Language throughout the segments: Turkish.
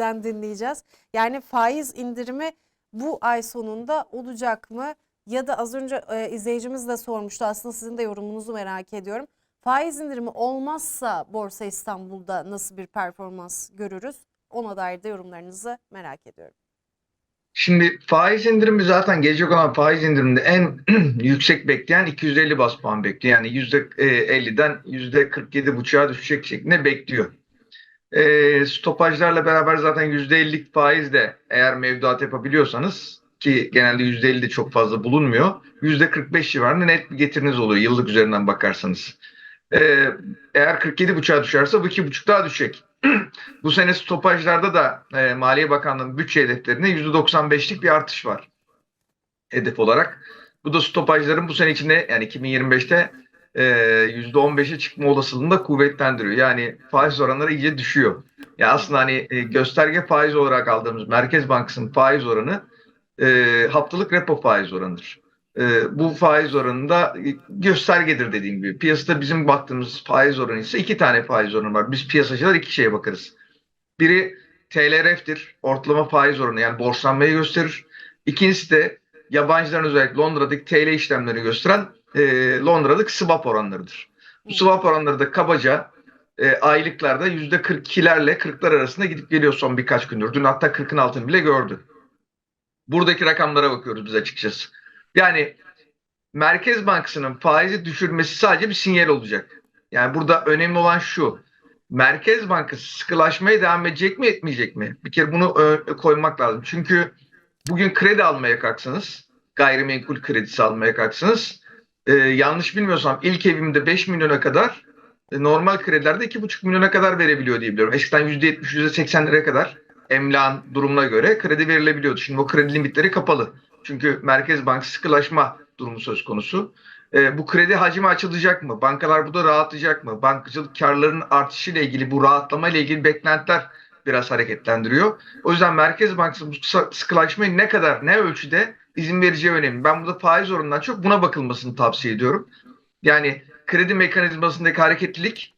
sizden dinleyeceğiz. Yani faiz indirimi bu ay sonunda olacak mı? Ya da az önce e, izleyicimiz de sormuştu. Aslında sizin de yorumunuzu merak ediyorum. Faiz indirimi olmazsa Borsa İstanbul'da nasıl bir performans görürüz? Ona dair de yorumlarınızı merak ediyorum. Şimdi faiz indirimi zaten gelecek olan faiz indiriminde en yüksek bekleyen 250 bas puan bekliyor. Yani %50'den %47,5'a düşecek şeklinde bekliyor. E, stopajlarla beraber zaten %50'lik faiz de eğer mevduat yapabiliyorsanız ki genelde %50 de çok fazla bulunmuyor. %45 civarında net bir getiriniz oluyor yıllık üzerinden bakarsanız. E, eğer 47,5'a düşerse bu 2,5 daha düşecek. Bu sene stopajlarda da e, Maliye Bakanlığı'nın bütçe hedeflerinde %95'lik bir artış var hedef olarak. Bu da stopajların bu sene içinde yani 2025'te e, %15'e çıkma olasılığını da kuvvetlendiriyor. Yani faiz oranları iyice düşüyor. Ya aslında hani e, gösterge faiz olarak aldığımız Merkez Bankası'nın faiz oranı e, haftalık repo faiz oranıdır. E, bu faiz oranında göstergedir dediğim gibi. Piyasada bizim baktığımız faiz oranı ise iki tane faiz oranı var. Biz piyasacılar iki şeye bakarız. Biri TLRF'tir. Ortalama faiz oranı yani borçlanmayı gösterir. İkincisi de yabancıların özellikle Londra'daki TL işlemlerini gösteren e, Londra'daki swap oranlarıdır. Bu swap oranları da kabaca e, aylıklarda %42'lerle 40'lar arasında gidip geliyor son birkaç gündür. Dün hatta 40'ın altını bile gördü. Buradaki rakamlara bakıyoruz biz açıkçası. Yani Merkez Bankası'nın faizi düşürmesi sadece bir sinyal olacak. Yani burada önemli olan şu. Merkez Bankası sıkılaşmaya devam edecek mi etmeyecek mi? Bir kere bunu koymak lazım. Çünkü bugün kredi almaya kalksanız, gayrimenkul kredisi almaya kalksanız, e, yanlış bilmiyorsam ilk evimde 5 milyona kadar, e, normal kredilerde 2,5 milyona kadar verebiliyor diye biliyorum. Eskiden %70, %80'lere kadar emlakın durumuna göre kredi verilebiliyordu. Şimdi o kredi limitleri kapalı. Çünkü Merkez Bankası sıkılaşma durumu söz konusu. E, bu kredi hacmi açılacak mı? Bankalar burada rahatlayacak mı? Bankacılık karlarının artışıyla ilgili bu rahatlama ile ilgili beklentiler biraz hareketlendiriyor. O yüzden Merkez Bankası bu sı- sıkılaşmayı ne kadar, ne ölçüde izin vereceği önemli. Ben burada faiz oranından çok buna bakılmasını tavsiye ediyorum. Yani kredi mekanizmasındaki hareketlilik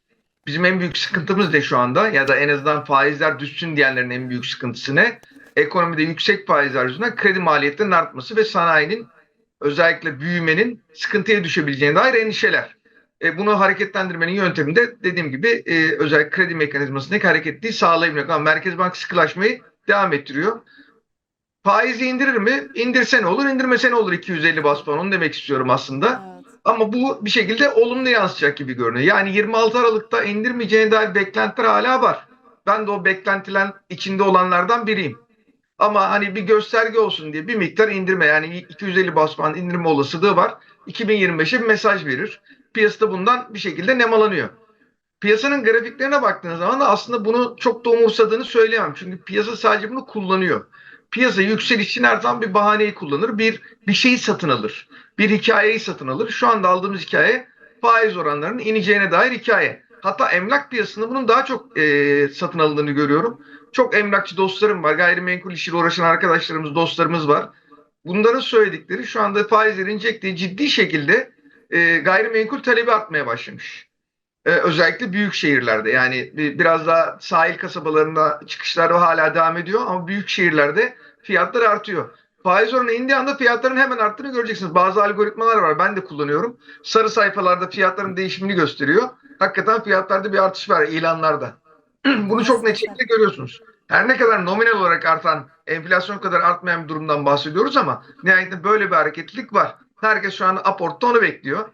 bizim en büyük sıkıntımız ne şu anda? Ya da en azından faizler düşsün diyenlerin en büyük sıkıntısı ne? Ekonomide yüksek faizler yüzünden kredi maliyetlerinin artması ve sanayinin özellikle büyümenin sıkıntıya düşebileceğine dair endişeler. E, bunu hareketlendirmenin yöntemi de dediğim gibi e, özellikle kredi mekanizmasındaki hareketliği sağlayabilmek. Ama Merkez Bankası sıkılaşmayı devam ettiriyor. Faizi indirir mi? İndirse ne olur, indirmese ne olur 250 bas puan onu demek istiyorum aslında. Evet. Ama bu bir şekilde olumlu yansıyacak gibi görünüyor. Yani 26 Aralık'ta indirmeyeceğine dair beklentiler hala var. Ben de o beklentilen içinde olanlardan biriyim. Ama hani bir gösterge olsun diye bir miktar indirme yani 250 bas puan indirme olasılığı var. 2025'e bir mesaj verir. Piyasada bundan bir şekilde nemalanıyor. Piyasanın grafiklerine baktığınız zaman da aslında bunu çok da umursadığını söyleyemem. Çünkü piyasa sadece bunu kullanıyor. Piyasa yükseliş için her zaman bir bahaneyi kullanır. Bir bir şeyi satın alır. Bir hikayeyi satın alır. Şu anda aldığımız hikaye faiz oranlarının ineceğine dair hikaye. Hatta emlak piyasasında bunun daha çok e, satın alındığını görüyorum. Çok emlakçı dostlarım var. Gayrimenkul işiyle uğraşan arkadaşlarımız, dostlarımız var. Bunların söyledikleri şu anda faizlerin inecektiği ciddi şekilde e, gayrimenkul talebi artmaya başlamış. E, özellikle büyük şehirlerde yani bir- biraz daha sahil kasabalarında çıkışlar hala devam ediyor ama büyük şehirlerde fiyatlar artıyor. Faiz oranı indiği anda fiyatların hemen arttığını göreceksiniz. Bazı algoritmalar var ben de kullanıyorum. Sarı sayfalarda fiyatların değişimini gösteriyor. Hakikaten fiyatlarda bir artış var ilanlarda. Bunu çok net şekilde görüyorsunuz. Her ne kadar nominal olarak artan, enflasyon kadar artmayan bir durumdan bahsediyoruz ama nihayetinde böyle bir hareketlilik var. Herkes şu an aportta onu bekliyor.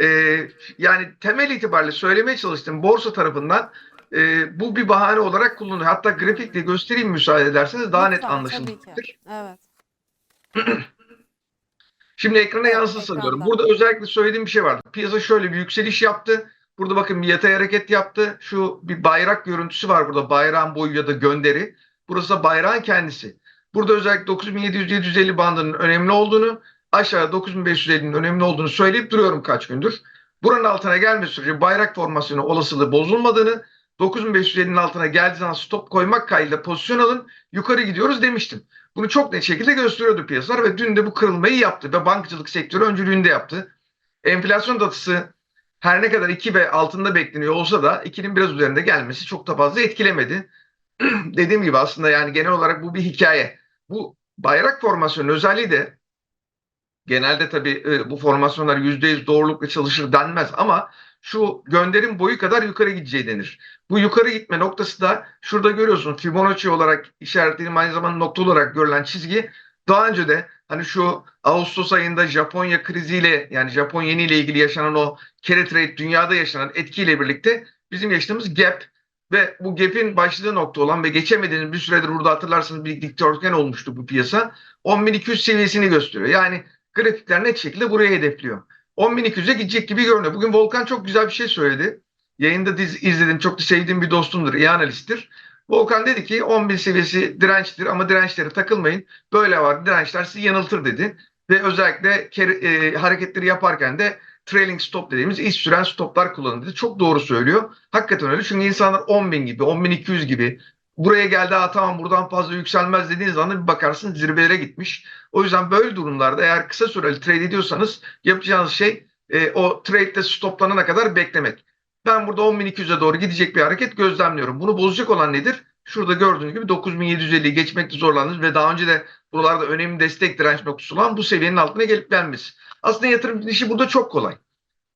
Ee, yani temel itibariyle söylemeye çalıştığım borsa tarafından e, bu bir bahane olarak kullanılıyor. Hatta grafikle göstereyim müsaade ederseniz daha net Lütfen, tabii anlaşılacaktır. Evet. Şimdi ekrana Evet, yansıtsın ekranda. diyorum. Burada özellikle söylediğim bir şey var. Piyasa şöyle bir yükseliş yaptı. Burada bakın bir yatay hareket yaptı. Şu bir bayrak görüntüsü var burada. Bayrağın boyu ya da gönderi. Burası da bayrağın kendisi. Burada özellikle 9700-750 bandının önemli olduğunu, aşağı 9550'nin önemli olduğunu söyleyip duruyorum kaç gündür. Buranın altına gelme sürece bayrak formasyonu olasılığı bozulmadığını, 9550'nin altına geldiği zaman stop koymak kaydıyla pozisyon alın, yukarı gidiyoruz demiştim. Bunu çok net şekilde gösteriyordu piyasalar ve dün de bu kırılmayı yaptı ve bankacılık sektörü öncülüğünde yaptı. Enflasyon datası her ne kadar 2 ve altında bekleniyor olsa da 2'nin biraz üzerinde gelmesi çok da fazla etkilemedi. dediğim gibi aslında yani genel olarak bu bir hikaye. Bu bayrak formasyonun özelliği de genelde tabii e, bu formasyonlar %100 doğrulukla çalışır denmez ama şu gönderim boyu kadar yukarı gideceği denir. Bu yukarı gitme noktası da şurada görüyorsun Fibonacci olarak işaretlediğim aynı zamanda nokta olarak görülen çizgi daha önce de hani şu Ağustos ayında Japonya kriziyle yani Japon yeni ile ilgili yaşanan o carry trade dünyada yaşanan etkiyle birlikte bizim yaşadığımız gap ve bu gap'in başladığı nokta olan ve geçemediğiniz bir süredir burada hatırlarsanız bir dikdörtgen olmuştu bu piyasa. 10.200 seviyesini gösteriyor. Yani grafikler net şekilde buraya hedefliyor. 10.200'e gidecek gibi görünüyor. Bugün Volkan çok güzel bir şey söyledi. Yayında diz, izledim. Çok da sevdiğim bir dostumdur. iyi analisttir. Volkan dedi ki 10.000 seviyesi dirençtir ama dirençlere takılmayın. Böyle var dirençler sizi yanıltır dedi. Ve özellikle kere- e, hareketleri yaparken de trailing stop dediğimiz iş süren stoplar kullanın dedi. Çok doğru söylüyor. Hakikaten öyle. Çünkü insanlar 10.000 gibi, 10.200 gibi buraya geldi ha tamam buradan fazla yükselmez dediğiniz anda bir bakarsın zirvelere gitmiş. O yüzden böyle durumlarda eğer kısa süreli trade ediyorsanız yapacağınız şey e, o trade'de stoplanana kadar beklemek. Ben burada 10.200'e doğru gidecek bir hareket gözlemliyorum. Bunu bozacak olan nedir? Şurada gördüğünüz gibi 9.750'yi geçmekte zorlandınız ve daha önce de buralarda önemli destek direnç noktası olan bu seviyenin altına gelip gelmesi. Aslında yatırım işi burada çok kolay.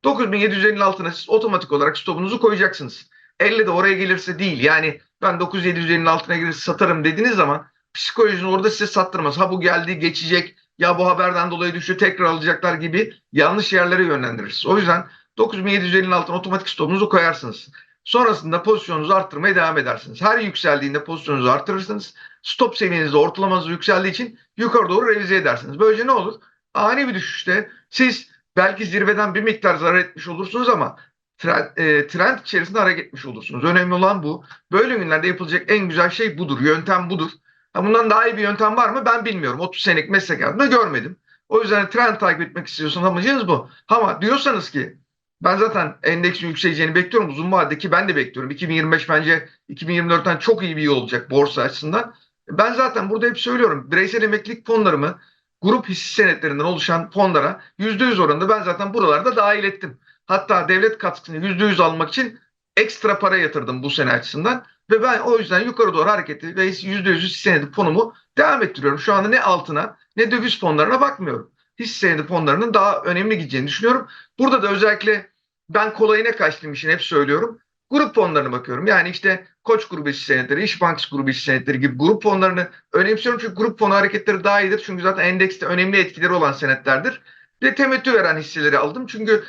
9750'nin altına siz otomatik olarak stopunuzu koyacaksınız. 50 de oraya gelirse değil. Yani ben 9750'nin altına gelirse satarım dediğiniz zaman psikolojinin orada size sattırmaz. Ha bu geldi geçecek ya bu haberden dolayı düştü tekrar alacaklar gibi yanlış yerlere yönlendiririz. O yüzden 9750'nin altına otomatik stopunuzu koyarsınız. Sonrasında pozisyonunuzu arttırmaya devam edersiniz. Her yükseldiğinde pozisyonunuzu arttırırsınız. Stop seviyenizde ortalamanız yükseldiği için yukarı doğru revize edersiniz. Böylece ne olur? Ani bir düşüşte siz belki zirveden bir miktar zarar etmiş olursunuz ama trend, e, trend içerisinde hareket etmiş olursunuz. Önemli olan bu. Böyle günlerde yapılacak en güzel şey budur. Yöntem budur. Bundan daha iyi bir yöntem var mı ben bilmiyorum. 30 senelik meslek hayatımda görmedim. O yüzden trend takip etmek istiyorsanız amacınız bu. Ama diyorsanız ki ben zaten endeksin yükseleceğini bekliyorum uzun vadede ki ben de bekliyorum. 2025 bence 2024'ten çok iyi bir yıl olacak borsa açısından. Ben zaten burada hep söylüyorum. Bireysel emeklilik fonlarımı grup hisse senetlerinden oluşan fonlara %100 oranında ben zaten buralarda dahil ettim. Hatta devlet katkısını %100 almak için ekstra para yatırdım bu sene açısından. Ve ben o yüzden yukarı doğru hareketi ve %100 hisse senedi fonumu devam ettiriyorum. Şu anda ne altına ne döviz fonlarına bakmıyorum. Hisse senedi fonlarının daha önemli gideceğini düşünüyorum. Burada da özellikle ben kolayına kaçtığım için hep söylüyorum. Grup fonlarına bakıyorum. Yani işte Koç grubu hisse senetleri, İş Bankası grubu hisse senetleri gibi grup fonlarını önemsiyorum. Çünkü grup fonu hareketleri daha iyidir. Çünkü zaten endekste önemli etkileri olan senetlerdir. Bir de temettü veren hisseleri aldım. Çünkü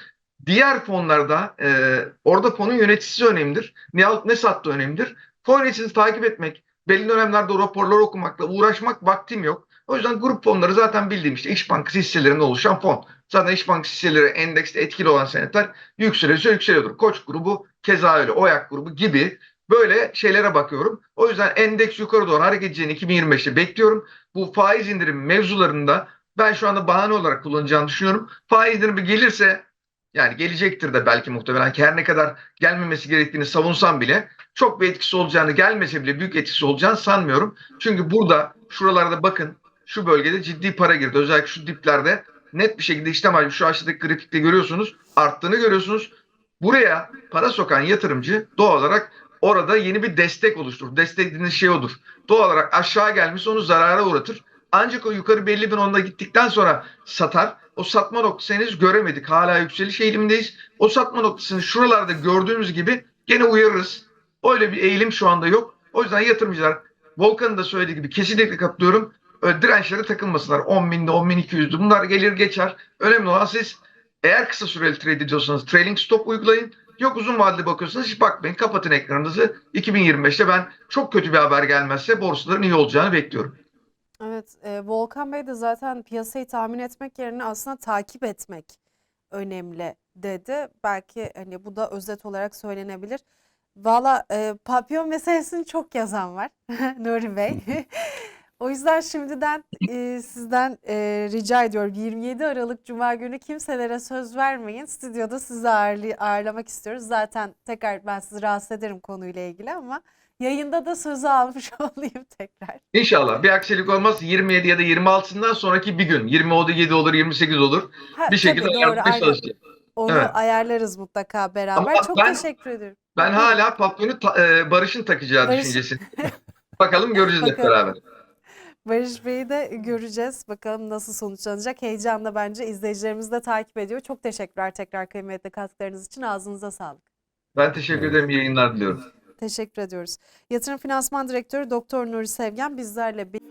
diğer fonlarda e, orada fonun yöneticisi önemlidir. Ne alıp ne sattığı önemlidir. Fon yöneticisini takip etmek, belli dönemlerde o raporları okumakla uğraşmak vaktim yok. O yüzden grup fonları zaten bildiğim işte İş Bankası hisselerinden oluşan fon. Zaten İş Bankası hisseleri endekste etkili olan senetler yükseliyorsa yükseliyordur. Koç grubu keza öyle. OYAK grubu gibi böyle şeylere bakıyorum. O yüzden endeks yukarı doğru hareket edeceğini 2025'te bekliyorum. Bu faiz indirimi mevzularında ben şu anda bahane olarak kullanacağını düşünüyorum. Faiz indirimi gelirse yani gelecektir de belki muhtemelen ki her ne kadar gelmemesi gerektiğini savunsam bile çok bir etkisi olacağını gelmese bile büyük etkisi olacağını sanmıyorum. Çünkü burada şuralarda bakın şu bölgede ciddi para girdi. Özellikle şu diplerde net bir şekilde işlem hacmi şu aşağıdaki grafikte görüyorsunuz. Arttığını görüyorsunuz. Buraya para sokan yatırımcı doğal olarak orada yeni bir destek oluşturur. Destek dediğiniz şey odur. Doğal olarak aşağı gelmiş onu zarara uğratır. Ancak o yukarı belli bir onda gittikten sonra satar. O satma noktasını henüz göremedik. Hala yükseliş eğilimindeyiz. O satma noktasını şuralarda gördüğümüz gibi gene uyarırız. Öyle bir eğilim şu anda yok. O yüzden yatırımcılar Volkan'ın da söylediği gibi kesinlikle katılıyorum. Dirençlere takılmasınlar. 10 binde, 10 bin 200'dü. Bunlar gelir geçer. Önemli olan siz eğer kısa süreli trade ediyorsanız trailing stop uygulayın. Yok uzun vadeli bakıyorsanız hiç bakmayın. Kapatın ekranınızı. 2025'te ben çok kötü bir haber gelmezse borsaların iyi olacağını bekliyorum. Evet, e, Volkan Bey de zaten piyasayı tahmin etmek yerine aslında takip etmek önemli dedi. Belki hani bu da özet olarak söylenebilir. Valla e, papyon meselesini çok yazan var Nuri Bey. O yüzden şimdiden e, sizden e, rica ediyorum 27 Aralık Cuma günü kimselere söz vermeyin. Stüdyoda sizi ağırlı- ağırlamak istiyoruz. Zaten tekrar ben sizi rahatsız ederim konuyla ilgili ama yayında da sözü almış olayım tekrar. İnşallah bir aksilik olmaz 27 ya da 26'sından sonraki bir gün 27 olur 28 olur Ha, bir şekilde tabii doğru, çalışacağız. Onu Evet. ayarlarız mutlaka beraber. Ama Çok ben- teşekkür ederim. Ben hala papyonu ta- e, Barış'ın takacağı Barış- düşüncesini. Bakalım göreceğiz hep Bakalım. beraber. Barış Bey'i de göreceğiz. Bakalım nasıl sonuçlanacak. Heyecanla bence izleyicilerimiz de takip ediyor. Çok teşekkürler tekrar kıymetli katkılarınız için. Ağzınıza sağlık. Ben teşekkür ederim. İyi yayınlar diliyorum. Teşekkür ediyoruz. Yatırım Finansman Direktörü Doktor Nuri Sevgen bizlerle bir